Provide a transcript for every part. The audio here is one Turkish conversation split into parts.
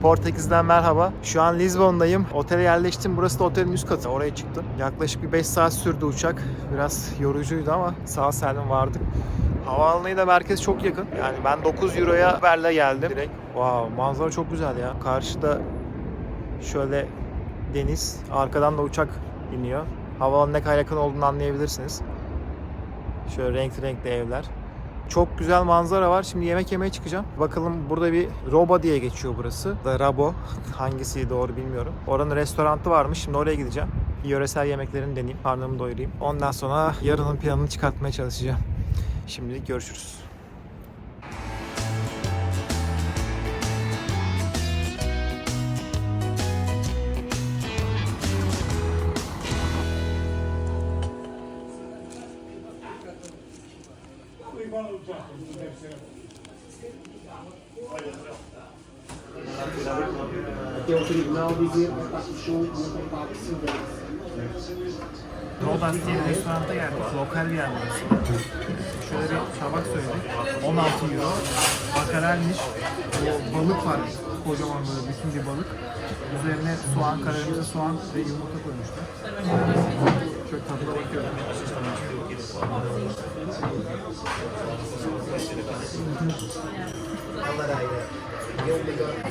Portekiz'den merhaba. Şu an Lizbon'dayım. Otele yerleştim. Burası da otelin üst katı. Oraya çıktım. Yaklaşık bir 5 saat sürdü uçak. Biraz yorucuydu ama sağ salim vardık. Havaalanıyla da merkez çok yakın. Yani ben 9 Euro'ya Berle geldim direkt. Wow, manzara çok güzel ya. Karşıda şöyle deniz, arkadan da uçak iniyor. Havaalanına ne kadar yakın olduğunu anlayabilirsiniz. Şöyle renkli renkli evler. Çok güzel manzara var. Şimdi yemek yemeye çıkacağım. Bakalım burada bir Roba diye geçiyor burası. Da Rabo. Hangisi doğru bilmiyorum. Oranın restoranı varmış. Şimdi oraya gideceğim. Yöresel yemeklerini deneyeyim. Karnımı doyurayım. Ondan sonra yarının planını çıkartmaya çalışacağım. Şimdilik görüşürüz. Até o tribunal dizer que está fechado e não está precedente. Roda a assistir neste ano, está colocar-lhe Şöyle bir tabak söyledik. 16 euro. Bakarelmiş. O balık var. Kocaman böyle bütün bir balık. Üzerine soğan, karamelize soğan ve yumurta koymuşlar. Şöyle tadına bakıyorum.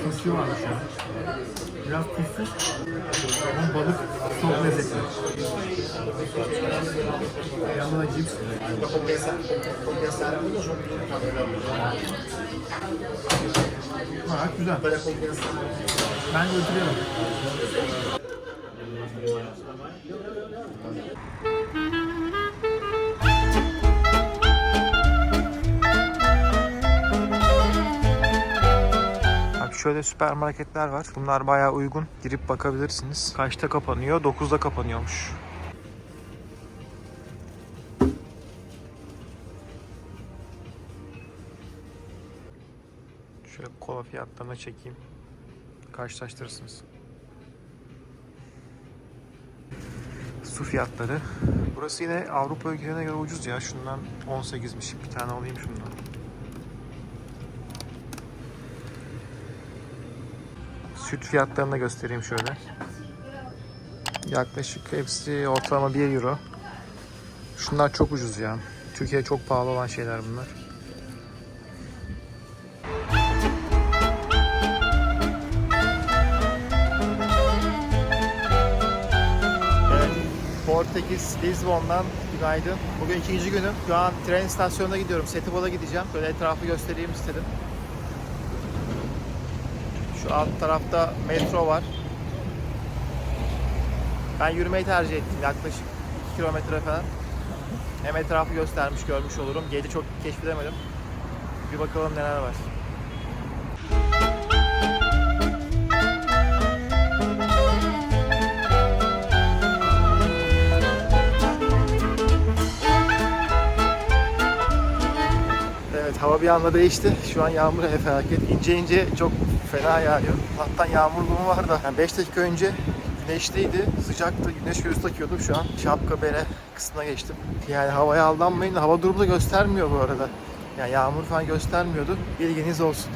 Turşu varmış ya. Biraz tuzsuz ama balık çok lezzetli. Yanında da cips. Gayet güzel. Ben götürüyorum. Şöyle süpermarketler var. Bunlar bayağı uygun. Girip bakabilirsiniz. Kaçta kapanıyor? 9'da kapanıyormuş. Şöyle kola fiyatlarına çekeyim. Karşılaştırırsınız. Su fiyatları. Burası yine Avrupa ülkelerine göre ucuz ya. Şundan 18'miş. Bir tane alayım şundan. Süt fiyatlarını da göstereyim şöyle. Yaklaşık hepsi ortalama 1 euro. Şunlar çok ucuz ya. Türkiye'de çok pahalı olan şeyler bunlar. Portekiz, Lisbon'dan günaydın. Bugün ikinci günüm. Şu an tren istasyonuna gidiyorum. Setibolu gideceğim. Böyle etrafı göstereyim istedim. Şu alt tarafta metro var. Ben yürümeyi tercih ettim yaklaşık 2 kilometre falan. Hem etrafı göstermiş görmüş olurum. Gece çok keşfedemedim. Bir bakalım neler var. Evet hava bir anda değişti. Şu an yağmur felaket. İnce ince çok fena yağıyor. Hatta yağmurluğum var da. Yani 5 dakika önce güneşliydi. Sıcaktı. Güneş gözü takıyordum. Şu an şapka bere kısmına geçtim. Yani havaya aldanmayın. Hava durumu da göstermiyor bu arada. Yani yağmur falan göstermiyordu. Bilginiz olsun.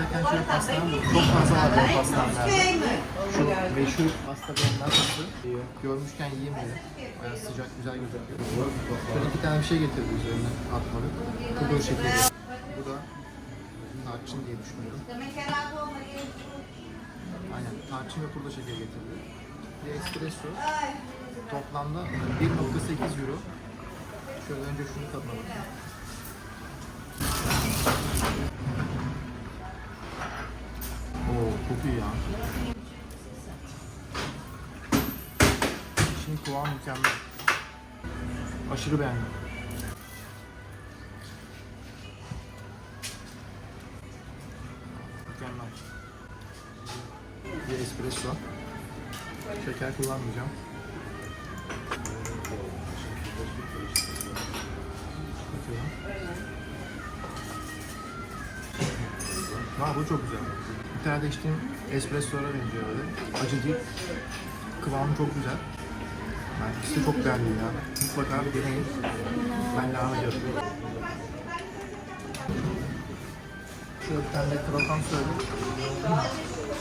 Giderken şöyle pastane buldum. Çok fazla var böyle pastanelerde. Şu meşhur pasta masası. Görmüşken yiyeyim dedim. Sıcak, güzel gözüküyor. Şöyle iki tane bir şey getirdi üzerine atmadı. Kıbrıs şekeri. Bu da tarçın diye düşünüyorum. Aynen, tarçın ve pudra şekeri getirdi. Bir espresso. Toplamda 1.8 euro. Şöyle önce şunu tadına bakayım. İçin kıvam mükemmel. Aşırı beğendim. Mükemmel. Bir espresso. Şeker kullanmayacağım. Aa, bu çok güzel. Bir tane de içtiğim espressolara benziyor öyle. Acı değil. Kıvamı çok güzel. Ben ikisi çok beğendim ya. Mutlaka bir deneyin. Ben devam ediyorum. Şöyle bir tane krokan söyledim.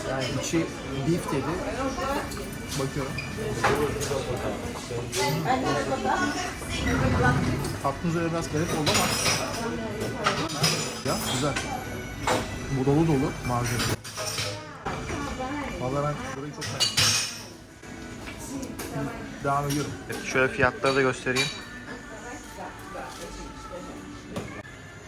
Yani içi beef dedi. Bakıyorum. Tatlınız öyle biraz garip oldu ama ya güzel. Bu dolu dolu malzeme. Vallahi ben burayı çok beğendim. Devam ediyorum. Şöyle fiyatları da göstereyim.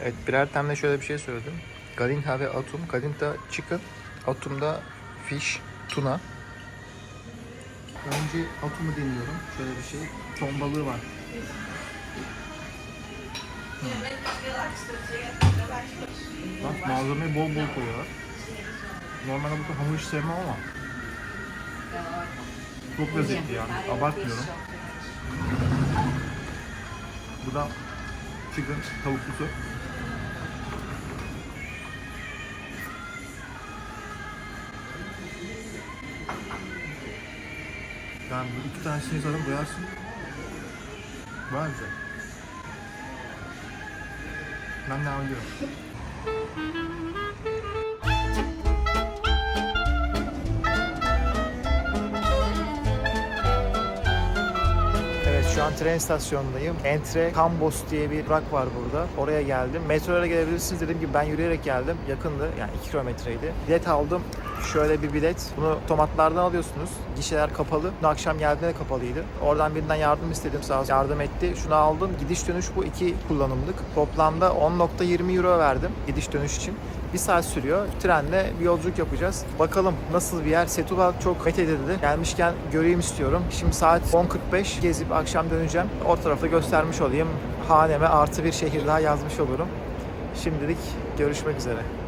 Evet birer tane şöyle bir şey söyledim. Galinha ve Atum. Galinha chicken, Atum'da fish, tuna. Önce Atum'u deniyorum. Şöyle bir şey. Ton balığı var. Hmm. Bak malzemeyi bol bol koyuyorlar. Normalde bu hamur hiç sevmem ama çok lezzetli yani. Abartmıyorum. Bu da chicken tavuklusu. Yani bu iki tanesini zaten doyarsın. Baya güzel. Ben devam ediyorum. Şu an tren istasyonundayım. Entre Cambos diye bir durak var burada. Oraya geldim. Metroya gelebilirsiniz dediğim gibi ben yürüyerek geldim. Yakındı yani 2 kilometreydi. Bilet aldım. Şöyle bir bilet. Bunu otomatlardan alıyorsunuz. Gişeler kapalı. Dün akşam geldiğinde de kapalıydı. Oradan birinden yardım istedim sağ olsun. Yardım etti. Şunu aldım. Gidiş dönüş bu iki kullanımlık. Toplamda 10.20 euro verdim gidiş dönüş için. Bir saat sürüyor. Trenle bir yolculuk yapacağız. Bakalım nasıl bir yer. Setubal çok fethedildi. Gelmişken göreyim istiyorum. Şimdi saat 10.45 gezip akşam döneceğim. O tarafta göstermiş olayım. Haneme artı bir şehir daha yazmış olurum. Şimdilik görüşmek üzere.